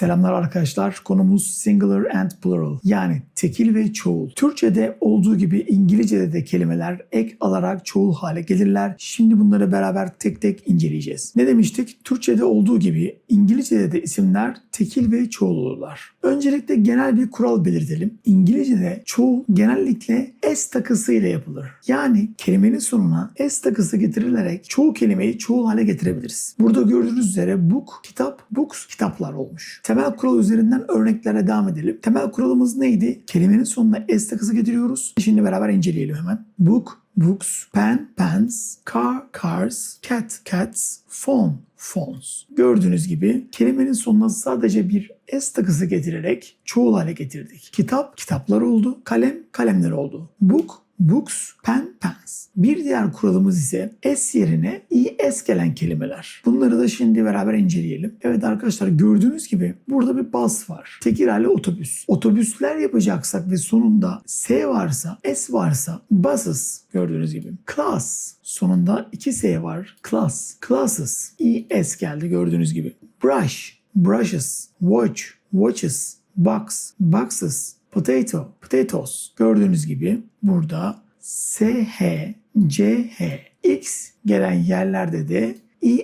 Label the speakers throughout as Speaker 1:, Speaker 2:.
Speaker 1: Selamlar arkadaşlar. Konumuz singular and plural yani tekil ve çoğul. Türkçe'de olduğu gibi İngilizce'de de kelimeler ek alarak çoğul hale gelirler. Şimdi bunları beraber tek tek inceleyeceğiz. Ne demiştik? Türkçe'de olduğu gibi İngilizce'de de isimler tekil ve çoğul olurlar. Öncelikle genel bir kural belirtelim. İngilizce'de çoğul genellikle s takısı ile yapılır. Yani kelimenin sonuna s takısı getirilerek çoğu kelimeyi çoğul hale getirebiliriz. Burada gördüğünüz üzere book, kitap, books, kitaplar olmuş. Temel kural üzerinden örneklere devam edelim. Temel kuralımız neydi? Kelimenin sonuna s takısı getiriyoruz. Şimdi beraber inceleyelim hemen. Book, books, pen, pens, car, cars, cat, cats, phone, phones. Gördüğünüz gibi kelimenin sonuna sadece bir s takısı getirerek çoğul hale getirdik. Kitap, kitaplar oldu. Kalem, kalemler oldu. Book, books, pen, pens. Bir diğer kuralımız ise s yerine es gelen kelimeler. Bunları da şimdi beraber inceleyelim. Evet arkadaşlar gördüğünüz gibi burada bir bus var. Tekil hali otobüs. Otobüsler yapacaksak ve sonunda s varsa, s varsa buses gördüğünüz gibi. Class sonunda iki s var. Class, classes. es geldi gördüğünüz gibi. Brush, brushes, watch, watches, box, boxes, potato, potatoes. Gördüğünüz gibi burada S, H, C, H, X gelen yerlerde de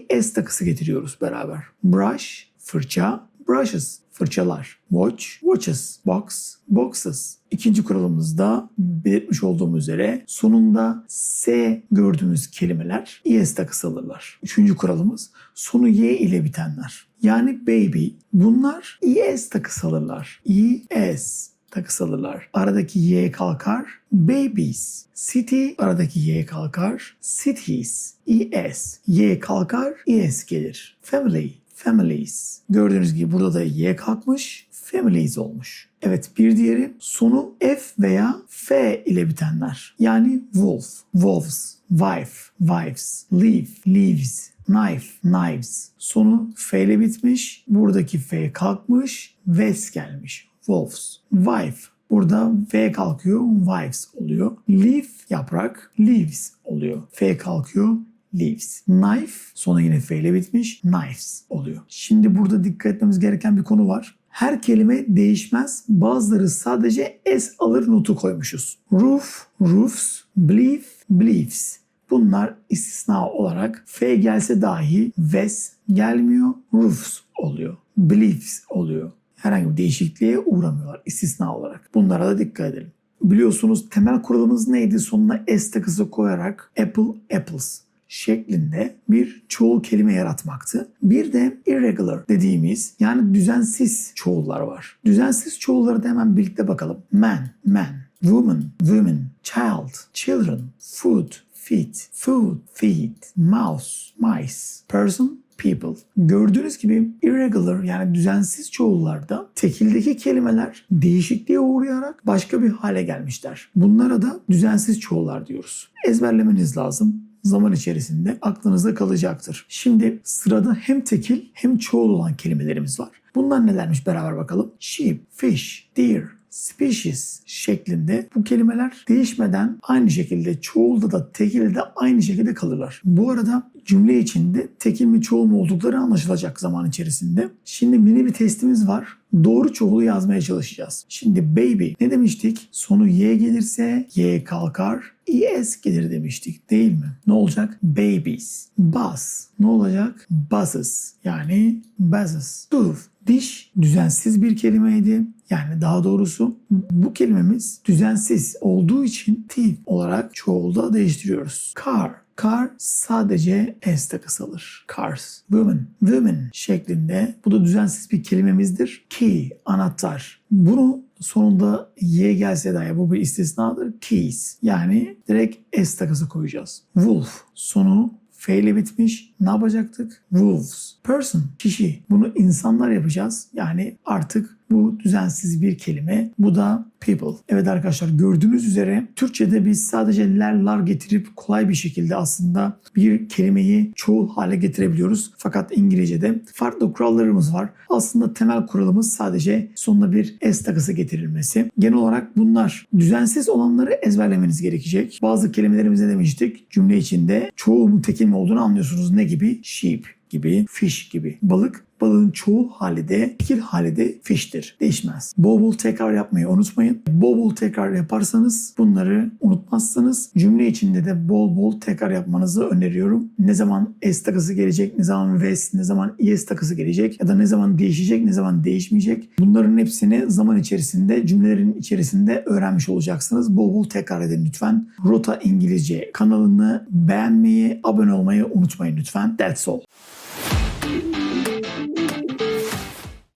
Speaker 1: es takısı getiriyoruz beraber. Brush, fırça, brushes, fırçalar. Watch, watches, box, boxes. İkinci kuralımızda belirtmiş olduğum üzere sonunda S gördüğümüz kelimeler es takısı alırlar. Üçüncü kuralımız sonu Y ile bitenler. Yani baby. Bunlar es takısı alırlar. Es takısı alırlar. Aradaki Y kalkar. Babies. City aradaki Y kalkar. Cities. ES. Y kalkar. ES gelir. Family. Families. Gördüğünüz gibi burada da Y kalkmış. Families olmuş. Evet bir diğeri sonu F veya F ile bitenler. Yani wolf, wolves, wife, wives, leaf, leaves, knife, knives. Sonu F ile bitmiş. Buradaki F kalkmış. Ves gelmiş. Wolves. Wife. Burada V kalkıyor. Wives oluyor. Leaf yaprak. Leaves oluyor. F kalkıyor. Leaves. Knife sonu yine F ile bitmiş. Knives oluyor. Şimdi burada dikkat etmemiz gereken bir konu var. Her kelime değişmez. Bazıları sadece S alır notu koymuşuz. Roof, roofs, belief, beliefs. Bunlar istisna olarak F gelse dahi Ves gelmiyor. Roofs oluyor. Beliefs oluyor herhangi bir değişikliğe uğramıyorlar istisna olarak. Bunlara da dikkat edelim. Biliyorsunuz temel kuralımız neydi? Sonuna s takısı koyarak apple, apples şeklinde bir çoğul kelime yaratmaktı. Bir de irregular dediğimiz yani düzensiz çoğullar var. Düzensiz çoğulları da hemen birlikte bakalım. Man, man, woman, women, child, children, food, feet, food, feed, mouse, mice, person, people. Gördüğünüz gibi irregular yani düzensiz çoğullarda tekildeki kelimeler değişikliğe uğrayarak başka bir hale gelmişler. Bunlara da düzensiz çoğullar diyoruz. Ezberlemeniz lazım zaman içerisinde aklınızda kalacaktır. Şimdi sırada hem tekil hem çoğul olan kelimelerimiz var. Bunlar nelermiş beraber bakalım. Sheep, fish, deer, species şeklinde bu kelimeler değişmeden aynı şekilde çoğulda da tekilde de aynı şekilde kalırlar. Bu arada cümle içinde tekil mi çoğul mu oldukları anlaşılacak zaman içerisinde. Şimdi mini bir testimiz var. Doğru çoğulu yazmaya çalışacağız. Şimdi baby ne demiştik? Sonu y gelirse y kalkar. es gelir demiştik değil mi? Ne olacak? Babies. Bus. Ne olacak? Buses. Yani buses. Tooth. Diş düzensiz bir kelimeydi. Yani daha doğrusu bu kelimemiz düzensiz olduğu için teeth olarak çoğulda değiştiriyoruz. Car Car sadece S takısı alır. Cars. Women. Women şeklinde. Bu da düzensiz bir kelimemizdir. Key. Anahtar. Bunu sonunda Y gelse dahi bu bir istisnadır. Keys. Yani direkt S takısı koyacağız. Wolf. Sonu F ile bitmiş. Ne yapacaktık? Wolves. Person. Kişi. Bunu insanlar yapacağız. Yani artık bu düzensiz bir kelime. Bu da people. Evet arkadaşlar gördüğünüz üzere Türkçe'de biz sadece ler getirip kolay bir şekilde aslında bir kelimeyi çoğul hale getirebiliyoruz. Fakat İngilizce'de farklı kurallarımız var. Aslında temel kuralımız sadece sonuna bir s takısı getirilmesi. Genel olarak bunlar düzensiz olanları ezberlemeniz gerekecek. Bazı kelimelerimize demiştik cümle içinde çoğul mu tekil mi olduğunu anlıyorsunuz. Ne gibi? Sheep, gibi, fish gibi. Balık balığın çoğul hali de tekil hali de fish'tir. Değişmez. Bol bol tekrar yapmayı unutmayın. Bol bol tekrar yaparsanız bunları unutmazsanız cümle içinde de bol bol tekrar yapmanızı öneriyorum. Ne zaman s takısı gelecek, ne zaman wes, ne zaman es takısı gelecek ya da ne zaman değişecek, ne zaman değişmeyecek. Bunların hepsini zaman içerisinde, cümlelerin içerisinde öğrenmiş olacaksınız. Bol bol tekrar edin lütfen. Rota İngilizce kanalını beğenmeyi, abone olmayı unutmayın lütfen. That's all.